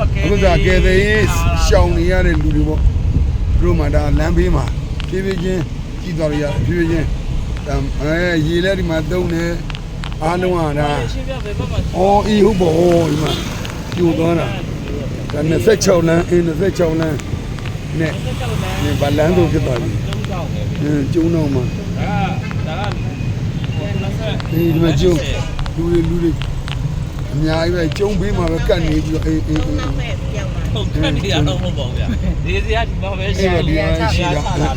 အခုကကဲတဲ့ရှောင်းနေရတဲ့လူတွေပေါ့သူတို့မှဒါလမ်းဘေးမှာဖြည်းဖြည်းချင်းကြည့်သွားရရဖြည်းဖြည်းချင်းဒါအဲရေလဲဒီမှာတုံးနေအားလုံးကဒါရှင်းပြပဲပတ်ပါအော်အေးဟုတ်ပါဘောဒီမှာပြိုသွားတာဒါ26လမ်းအင်း26လမ်းနဲ့ဆက်ချက်လမ်းနဲ့ဗလန်းတို့ဖြစ်သွားပြီကျုံကြောက်တယ်အင်းကျုံတော့မှာဒါကဒါကဟိုလက်ဆက်အေးဒီမှာကျုံလူတွေလူတွေ အများကြီးပဲကျုံဘေးမှာပဲကတ်နေပြီးတော့အေးအေးအေးဟုတ်ကဲ့ဒီအတော့မပေါ့ဗျာဒီစီကဒီမှာပဲရှိအေးဒီမှာရှိတာတာ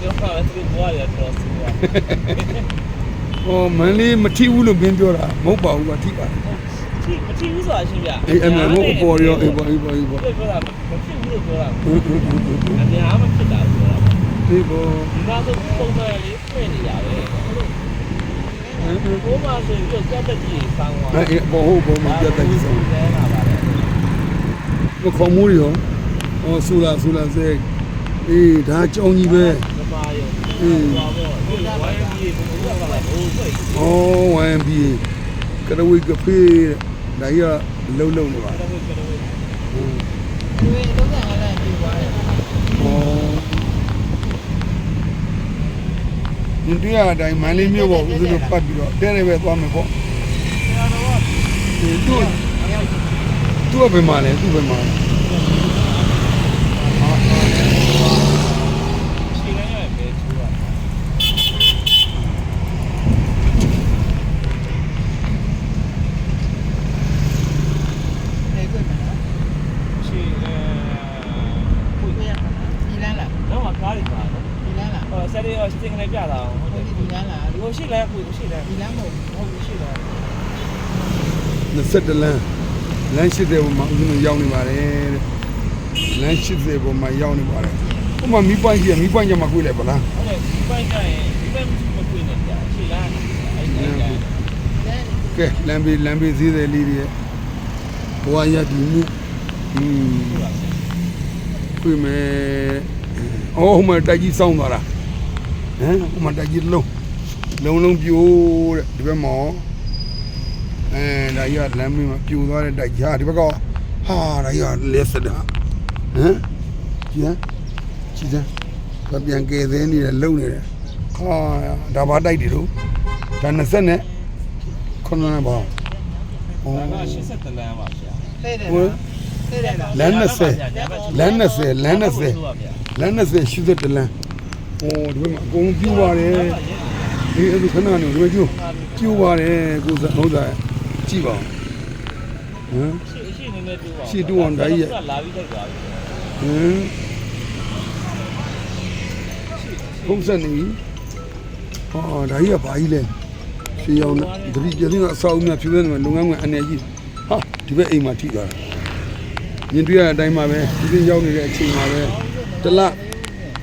ပြောပါလေသူဘွားရတော့စီကဟောမန်လေးမထိဘူးလို့မင်းပြောတာမဟုတ်ပါဘူးကထိပါတယ်ဒီမထီဘူးဆိုတာရှင်းပြအေးအမှန်ဟုတ်အပေါ်ရောအေးပေါ်အေးပေါ်အေးပေါ်ပြောတာမဖြစ်ဘူးလို့ပြောတာဟွန်းဟွန်းဟွန်းဟွန်းအများမဖြစ်တာပြောတာအေးပေါ်ဒီမှာဆိုပုံစံလေးပြည့်နေရပဲ ဘိုးမဆိုပြီးတော့ကြက်တက်ကြီးဆောင်းသွားအေးပေါ်ဟုတ်ပေါ်မှာပြတ်တယ်ကြီးဆုံးလဲလာပါတယ်မခေါ်မိုးရောဟောဆူလာဆူလာစေအေးဒါကြောင်းကြီးပဲမပါရောအေးဘာပေါ့ဒီဝိုင်းကြီးဘုရားပါလားဘိုးစိတ်ဩဝိုင်းပြီးကရဝိကဖေးဒါကြီးကလုံလုံနေပါတော်တော်တော်ဟွန်းဒီလိုတော့လည်းပြီးသွားတယ် ဩ ဒီတရားအတိုင်းမန်လေးမျိုးပေါ့ဦးဇင်းတို့ပတ်ပြီးတော့တဲနေပဲသွားမယ်ပေါ့ဒီသူ့သူ့ဘယ်မှာလဲသူ့ဘယ်မှာလဲ ရှိနေရပဲသူကရှိအဲကို ဒီလမ်းလား တော့ကားရီပါနော် ဒီလမ်းလား ဟိုဆက်ရီစတင် နေပြတာဟုတ်ဟိုတယ်ဒီလမ်းလားဒီရှိလဲကိုရှိလဲဒီလမ်းမဟုတ်ဟုတ်ရှိလဲ20လမ်းလမ်း80ပေါ်မှာဦးဇင်းတို့ရောက်နေပါတယ်တဲ့လမ်း80ပေါ်မှာရောက်နေပါတယ်ဥမာမီးပွိုင်းကြီးကမီးပွိုင်းကြမှာကိုလိုက်ပါလားဟုတ်တယ်ဒီပိုင်းကျရင်ဒီပိုင်းမကွေးနေကြရှိလားအဲ့ဒါကြလမ်းကဲလမ်းဘေးလမ်းဘေးဈေးတယ်လေးတွေရဲ့ဘဝရည်မှုอืมပြမယ်အော်ဟိုမှာတိုက်ကြီးစောင်းသွားတာ ဟမ်ဟိုမှာတိုက်ကြီးလုံးလုံးလုံးပြိုးတဲ့ဒီဘက်မှာအဲဒါကြီးကလမ်းဘေးမှာပြိုသွားတဲ့တိုက်ကြီးဟာဒီဘက်ကဟာဒါကြီးကလက်စတာဟမ်ကြည့်ဟမ်ကြည့်စမ်းဘာပြန်ကဲသေးနေတယ်လုံနေတယ်ဟာဒါဘာတိုက်တွေတို့ဒါ20နဲ့ခုနကဘာဩဒါက80တလမ်းပါဗျာတဲ့တယ်ဟိုတဲ့တယ်လားလမ်း20လမ်း20လမ်း20လမ်း20 80တလမ်း ဟိုဒီဘက်မှာအကုန်ပြူပါတယ်ဒီအဲ့ဒီခဏနေဒီကျိုးပြူပါတယ်ကိုစဟုတ်တာကြည့်ပါဦးဟမ်ရှိရှိနေနေတူပါရှိတူအောင်ဒါကြီးရဲ့လာပြီးတိုက်သွားပြီဟမ်ဖုန်းဆက်နေပြီဟောဒါကြီးကဘာကြီးလဲရှေးအောင်တတိကျင်းကအဆောက်အဦများဖြူနေမှာလုပ်ငန်းဝင်အနေကြီးဟာဒီဘက်အိမ်မှာထိသွားတာမြင်တွေ့ရတဲ့အတိုင်းပါပဲဒီ दिन ရောက်နေတဲ့အချိန်မှာပဲတလ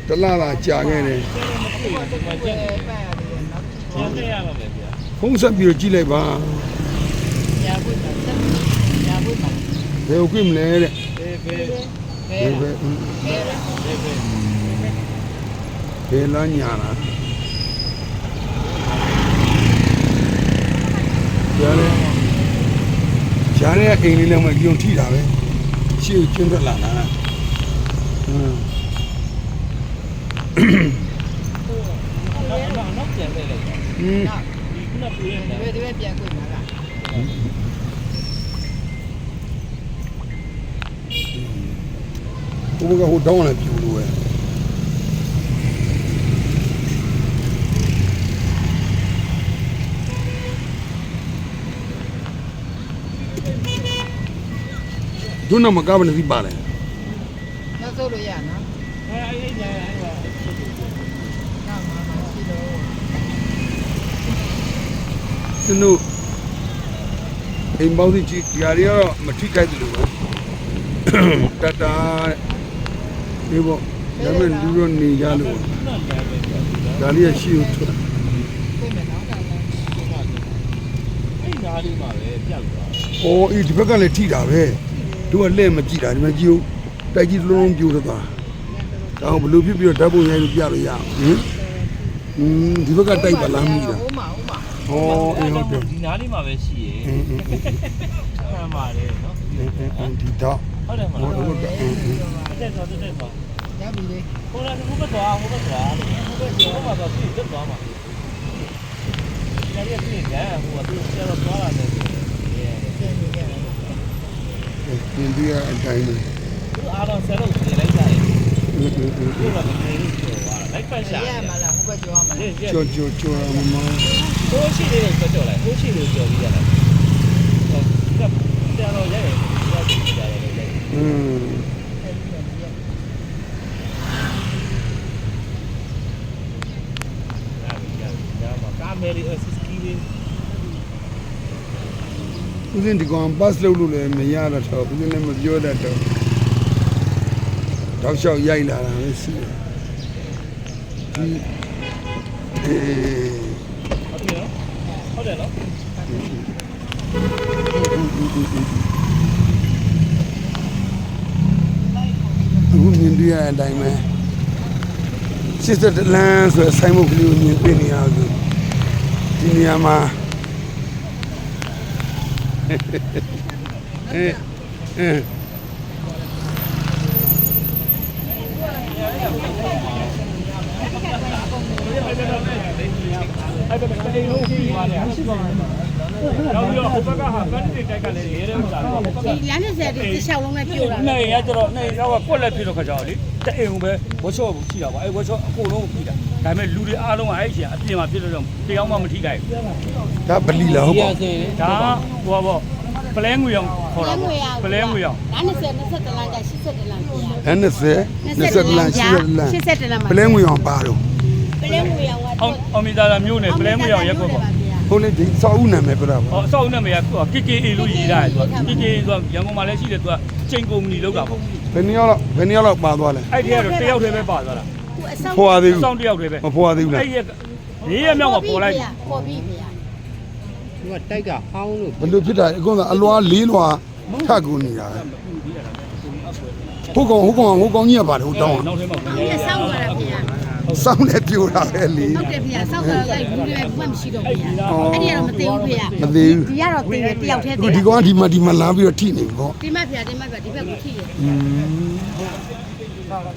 တလသာကြာခဲ့တယ်ဒီမှာကျင်းပဲနေပတ်ရတယ်နောက်ကျင်းနေရမှာပဲဗျာဖုန်းဆက်ပြီးတော့ကြည့်လိုက်ပါညာဘုတ်မှာညာဘုတ်မှာဘယ်ဟုတ်ကိမလဲတဲ့ဘေးဘေးဘယ်ဘယ်လားဘယ်အင်းဘယ်လားဘေးဘေးဘယ်လာညာလားကြားလေကြားလေအိမ်လေးလည်းမကြုံထိတာပဲရှေ့ကိုကျွန်းထွက်လာတာဟမ် နောက်နောက်နောက်ကျန်နေလိုက်ဟင်းဒီခုနပြင်းနေဒီဘက်ဒီဘက်ပြန်ကွမှာလားဟိုဘကဟိုတောင်းလာပြူလို့ပဲဒုနမကဘယ်လိုပါလဲနောက်ဆုံးလို့ရနော်အဲအဲ့ဒီညာအဲ့ဒါ ကောင်းပါပါရှိတော့ ကျွန်တော်အိမ်ပေါင်းစီကြီးဒီဟာတွေကတော့မထိခိုက်တယ်လို့ပဲတတတဲ့ဒီပေါ့ဒါပေမဲ့လူတော့နေကြလို့ခုနလည်းပဲဗျာဒါလေးကရှိဦးထွက်ပြမယ်နော်ကောင်းပါအဲ့ဓာလေးမှာပဲပြောက်သွား။အော်အေးဒီဘက်ကလည်းထိတာပဲ။တို့ကလက်မကြည့်တာဒီမှာကြည့်ဦး။တိုက်ကြီးလုံးလုံးပြိုတော့သွား။ဒါအောင်ဘလို့ဖြစ်ပြီးတော့ဓာတ်ပုံရိုက်လို့ပြလို့ရအောင်။ဟင်။อืมဒီဘက်ကတိုက်ပါလားမိတာ ဟိုမှာဟိုမှာ။အော်အေးဟုတ်တယ်ဒီနားလေးမှာပဲရှိရယ်။အင်းအင်းအင်းခံပါတယ်နော်ဒီဒီတော့ဟုတ်တယ်မဟိုလားဟိုတော့အင်းအင်းတက်သွားတက်သွားရပြီလေဟိုလည်းဟိုဘက်သွားဟိုဘက်သွားဟိုဘက်ကျော်မှာတော့ပြည့်တက်သွားမှာဒီနေ့ပြည့်တယ်ဟိုကသူကျတော့သွားလာတယ်ပြန်နေကြတယ်ဒီဒီအတိုင်းပဲသူအားလုံးဆယ်လို့နေလိုက် လိုက်ပတ်ရှာရမှာလားဟိုဘက်ကျော်မှာဒီကျကြောကြောကြောမမဟိုရှိလေးကိုကြော်လိုက်ဟိုရှိလေးကြော်ပြီးရတယ်ကပ်တယ်တော့ရဲရဲကြော်ပြီးရတယ်လေအင်းကာမရီအစစကီလေးဦးစင်းဒီကောင်ဘတ်လုပ်လို့လည်းမရတော့တော့ဦးစင်းလည်းမပြောတတ်တော့ တောက်လျှောက်ရိုက်လာတာလည်းရှိတယ်ဒီအေးဟုတ်တယ်နော်ဟုတ်တယ်နော်အခုမြင်တွေ့ရတဲ့အတိုင်းပဲစစ်တလန်းဆိုတဲ့ဆိုင်မုတ်ကလေးကိုမြင်တွေ့နေရဆိုဒီနေရာမှာအဲအဲ အဲ့ဒါကတည်းကပြီးပါလေရှိပါမယ်နောက်ပြီးတော့ဟိုဘက်ကဟာကန်ဒီတိုက်ကလည်းရေးတယ်ဥစ္စာတော့ဟိုဘက်ကဒီလမ်းနဲ့ဆက်ဒီတစ်လျှောက်လုံးနဲ့ပြိုတာနေရကျတော့နေရောကွက်လက်ဖြစ်တော့ခါကြတော့လေတအိမ်ပဲဝတ်ချော့ရှိတာပါအဲ့ဝတ်ချော့အကုန်လုံးကိုပြီးတာဒါပေမဲ့လူတွေအားလုံးကအဲ့ရှင်အပြင်မှာဖြစ်လို့တော့တရားမှမထိခိုက်ဘူးဒါဗလီလားဟုတ်ပါဒါဟိုပေါ့ပလဲငွေအောင်ခေါ်တာပေါ့ပလဲငွေအောင်လမ်းနဲ့ဆက်20တလမ်းက80တလမ်းပြရအဲ90 20လမ်းရှိတယ်လမ်း80တလမ်းမှာပလဲငွေအောင်ပါတော့ ပလဲငွေရောအောင်အောင်မီတာလာမျိုးနဲ့ပလဲငွေအောင်ရက်ကွက်ပေါ့ဟုတ်လေဒီစာအုပ်နာမည်ပြတာပါဟောအဆောက်အဦနဲ့မရဟို KKA လို့ရေးတာသူက KKA သူကရန်ကုန်မှာလည်းရှိတယ်သူကချိန်ကုမ္ပဏီလောက်တာပေါ့ဘယ်နှစ်ယောက်လောက်ဘယ်နှစ်ယောက်လောက်ပါသွားလဲအဲ့ဒီကတော့တယောက်တည်းပဲပါသွားတာသူအဆောင်ဖွာသေးအဘူးဆောင်တယောက်တည်းပဲမဖွာသေးဘူးလားအဲ့ဒီရေးရမြောက်မှာပေါ်လိုက်ပေါ်ပြီးပြရသူကတိုက်ကဟောင်းလို့ဘယ်လိုဖြစ်တာလဲအကုန်လုံးအလွာလေးလွာထပ်ကူနေတာပဲဟုတ်ကောင်ဟုတ်ကောင်ဟုတ်ကောင်ကြီးကပါတယ်ဟုတ်တောင်းနောက်ထဲမှာဒီကစောက်သွားတာပြရ စောင်းနဲ့ပြိုတာပဲလေဟုတ်တယ်ပြရစောက်သွားလိုက်ဘူးလည်းဘာမှမရှိတော့ပြရအဲ့ဒီကတော့မသိဘူးပြရမသေးဘူးဒီကတော့သိတယ်တယောက်တည်းအခုသိဒီကောင်ကဒီမှာဒီမှာလာပြီးတော့ထိနေပြီပေါ့ဒီမပြဒီမပြဒီဘက်ကိုထိတယ်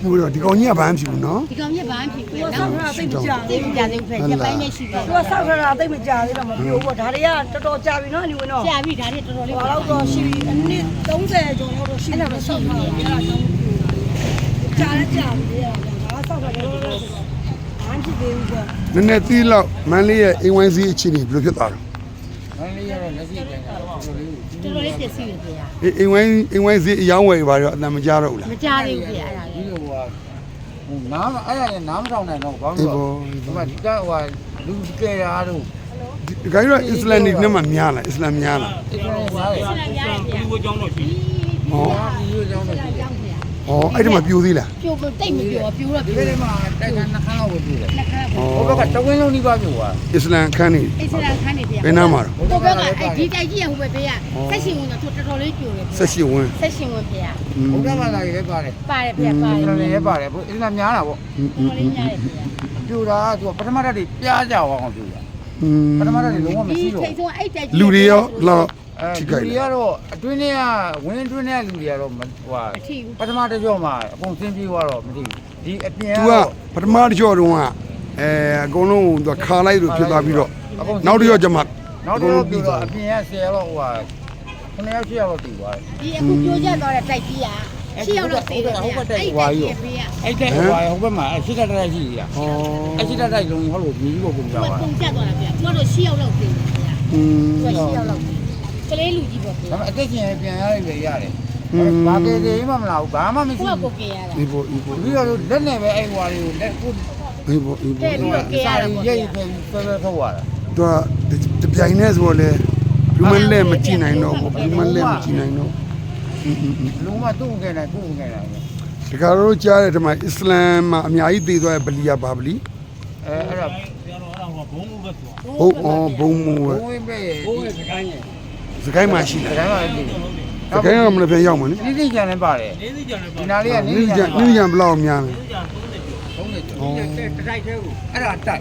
ဟိုတော့ဒီကောင်ကြီးကဘာမှမဖြစ်ဘူးနော်ဒီကောင်မြက်ဘာမှဖြစ်ဘူးနောက်တော့သိမကြသိမကြသေးဘူးပြရက်ပိုင်းနဲ့ရှိတယ်သူကဆောက်ထားတာအသိမကြသေးတော့မပြောဘူးပေါ့ဒါတွေကတော်တော်ကြာပြီနော်ညီဝင်တော့ကြာပြီဒါတွေတော်တော်လေးဘာလို့တော့ရှိပြီအနည်း30ကျော်လောက်တော့ရှိတယ်ဆောက်ထားတာအဲ့ဒါကြောင့်ကြာလဲကြာပြီလေဒါကဆောက်ထားတယ်ဘာမှဖြစ်သေးဘူးကွာ နည်းနည်းသီးလောက်မန်းလေးရဲ့အိမ်ဝိုင်းစည်းအခြေအနေဘယ်လိုဖြစ်သွားတော့မန်းလေးကတော့လက်ရှိပြန်တာတော်တော်လေးတော်တော်လေးပြည့်စုံတယ်ပြရအေးအိမ်ဝိုင်းအိမ်ဝိုင်းစည်းအယောင်းဝယ်ပါတော့အတန်မကြတော့ဘူးလားမကြသေးဘူးပြရအဲ့ဒါဒီလေးလိုကဟိုနားမအဲ့ဒါလည်းနားမထောင်နိုင်တော့ဘာလို့လဲဒီမှာဒီကဟိုလူကဲရာတို့ဒီခိုင်းတော့အစ္စလာမ်နေနဲ့မှများလားအစ္စလာမ်များလားအဲ့ဒါစားတယ်ဆက်လာရတယ်ပြရဒီဝကြောင်းတော့ရှိတယ်ဟောဒီလိုကြောင်းတော့ကြောင်းပြ ရဟောအဲ့ဒီမှာပြိုသေးလားပြိုတိတ်မပြိုပြိုတော့ပြိုဒီထဲမှာတိုက်ကန်နှခမ်းလောက်ပဲပြည့်တယ်လက်ခါဟောဟိုဘက်ကတဝင်းလုံးနှိပါပြိုသွားအစ္စလာမ်ခန်းနေအစ္စလာမ်ခန်းနေပြရဘယ်နားမှာတော့ဟိုဘက်ကအဲ့ဒီတိုက်ကြီးရဟိုဘက်ပြရဆက်ရှင်ဝင်တော့တော်တော်လေးပြိုတယ်ဆက်ရှိဝင်းဆက်ရှင်ဝင်ပြရဘုရားဘာသာရေးပဲပါတယ်ပါတယ်ပြပါတကျွန်ယ်တော်လည်းလည်းပါတယ်ဘုအစ္စလာမ်များတာပေါ့တော်လေးညားတယ်ပြရပြိုတာကသူကပထမတက်တွေပြားကြအောင်ပြိုတာပထမတက်တွေလုံးဝမဒီရှိတော့ထိတ်ဆုံးအဲ့တိုက်ကြီးလူတွေရောလောက်အဲ ထိလူခိုက်တွေလားကတော့အတွင်းထဲကဝင်းအတွင်းထဲကလူတွေကတော့ဟိုဟာအထီးပထမတစ်ကြော့မှာအကုန်ဆင်းပြေးသွားတော့မသိဘူးဒီအပြင်သူကပထမတစ်ကြောတုန်းကအဲအကုန်လုံးသူခါလိုက်လို့ဖြစ်သွားပြီးတော့နောက်တစ်ကြောကျမှနောက်တော့ပြီးတော့အပြင်ကဆယ်တော့ဟိုဟာခဏရောက်ရှိရောက်တော့တည်သွားတယ် ဒီအခုပြိုကျသွားတဲ့တိုက်ကြီးကရှေ့ရောက်တော့သေးတယ်အဲ့တိုက်ကြီးပြရအဲ့တဲ့ဟိုဟာဟိုဘက်မှာအရှိတတိုက်ရှိရဟောအရှိတတိုက်လုံးဟောလို့မြည်ဖို့ပုံကြသူကပါပုံကျသွားတာပြသူကတော့ရှေ့ရောက်တော့သေးတယ်ပြอืมသူကရှေ့ရောက်တော့ ကလေးလူကြီးပေါ့ပြဒါပေမဲ့အသက်ရှင်ပြန်ရပြီရတယ်ဘာကေသေးမှမလာဘူးဘာမှမရှိကိုကဘူးကိုကရတာဒီပေါ်ဒီပေါ်ပြီးတော့လက်နဲ့ပဲအဲ့ဟွာတွေကိုလက်ကိုဒီပေါ်ဒီပေါ်တဲ့ပြီးတော့ကရတာပေါ့ ရိတ်ပြီးဆွဲဆွဲထုတ်သွားတာ သူကတပြိုင်နဲ့ဆိုတော့လေလူမလဲမကြည့်နိုင်တော့ဘူးလူမလဲမကြည့်နိုင်တော့อืมလုံးဝသူ့ငယ်နေသူ့ငယ်နေတခါတော့ကြားတဲ့ဓမ္မအစ္စလာမ်မှာအများကြီးသိသွားတဲ့ဗလီယာဘာဗလီအဲအဲ့ဒါကျွန်တော်အဲ့ဒါကဘုံမှုပဲသွားဟုတ်အော်ဘုံမိုးဘုံဝင်ပဲရဲ့ဘုံရဲ့စကိုင်းရဲ့ စကိုင်းမှာရှိဒီတယ်တိုင်းပါလေစကိုင်းကမလည်းပြန်ရောက်မှာလေနိတိကျန်လည်းပါတယ်နေစီကြတယ်ဒီနာလေးကနိနိတိတိကျကျန်နိတိကျဘလောက်များလဲသုံးနေကျော်ဒီတိုက်ထဲကိုအဲ့ဒါတိုက်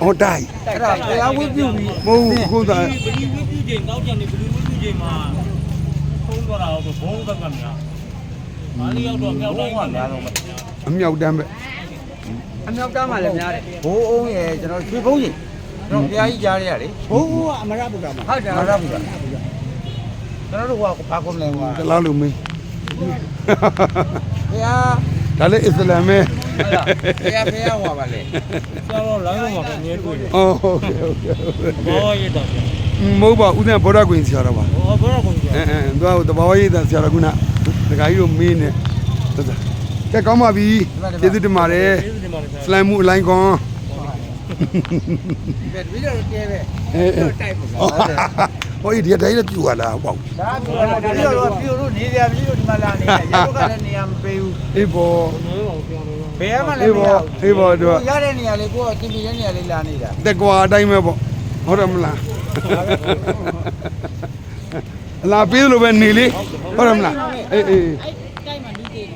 ဟောတိုက်အဲ့ဒါတရားဝိပြုပြီးမဟုတ်ခုသာဘယ်လိုဝိပုချိန်တောက်ကြနေဘယ်လိုဝိပုချိန်မှာဟိုုံးသွားတာတော့ဘုံကကများမာလီရောက်တော့မြောက်တိုင်းကများတော့အမြောက်တန်းပဲအမြောက်တမ်းမှလည်းများတယ်ဘိုးအောင်ရဲ့ကျွန်တော်ရွှေဘုံကြီးကျွန်တော်ဘုရားကြီးကြားရရလေဘိုးကအမရဗုဒ္ဓမှာဟုတ်တယ်မရဘူး ကျွန်တော်တို့ကဘာကုန်လဲဟွာတလားလို့မင်းဘုရားဒါလည်းအစ္စလာမ်ပဲဘုရားဘုရားဟွာပါလေဆောတော့လမ်းလုံးမှာအမြဲတွေ့တယ်အော်ဟုတ်ကဲ့ဟုတ်ကဲ့ဘောရတော့မဟုတ်ပါဦးဇင်းဗေဒကွင်ဆရာတော်ပါဟောဘောကုန်ကြအဲအဲသူကတဘာဝရေးတာဆရာတော်ကနာဒကာကြီးတို့မင်းနဲ့ဟုတ်သားကဲကောင်းပါပြီကျေးဇူးတင်ပါတယ်ဒီမှာလည်းစလိုင်းမှုအလိုင်းကွန်ဘယ်ပြီးတော့တဲပဲအဲအဲတိုက်ပါ ဟောဒီတိုင်းလည်းပြူရလားပေါ့ဒါပြောတော့ပြီးတော့နေရပြီးတော့ဒီမှာလာနေတယ်ရုပ်ကလည်းနေရာမပေးဘူးအေးဘောဘယ်မှလည်းမရအေးဘောတို့ရတဲ့နေရာလေးကိုကတင်ပြတဲ့နေရာလေးလာနေတာတက်ကွာအတိုင်းပဲပေါ့ဟုတ်တယ်မလားအလားပြေးလို့ပဲနေလေဟုတ်တယ်မလားအေးအေးအဲ့တိုက်မှာလူကြီး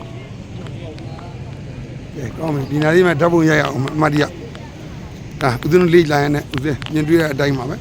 ကဲကောင်းပြီဒီနားလေးမှာဓာတ်ပုံရိုက်အောင်အမတ်တရအာဦးဇင်းတို့လေးလာရင်လည်းဦးဇင်းမြင်တွေ့တဲ့အတိုင်းပါပဲ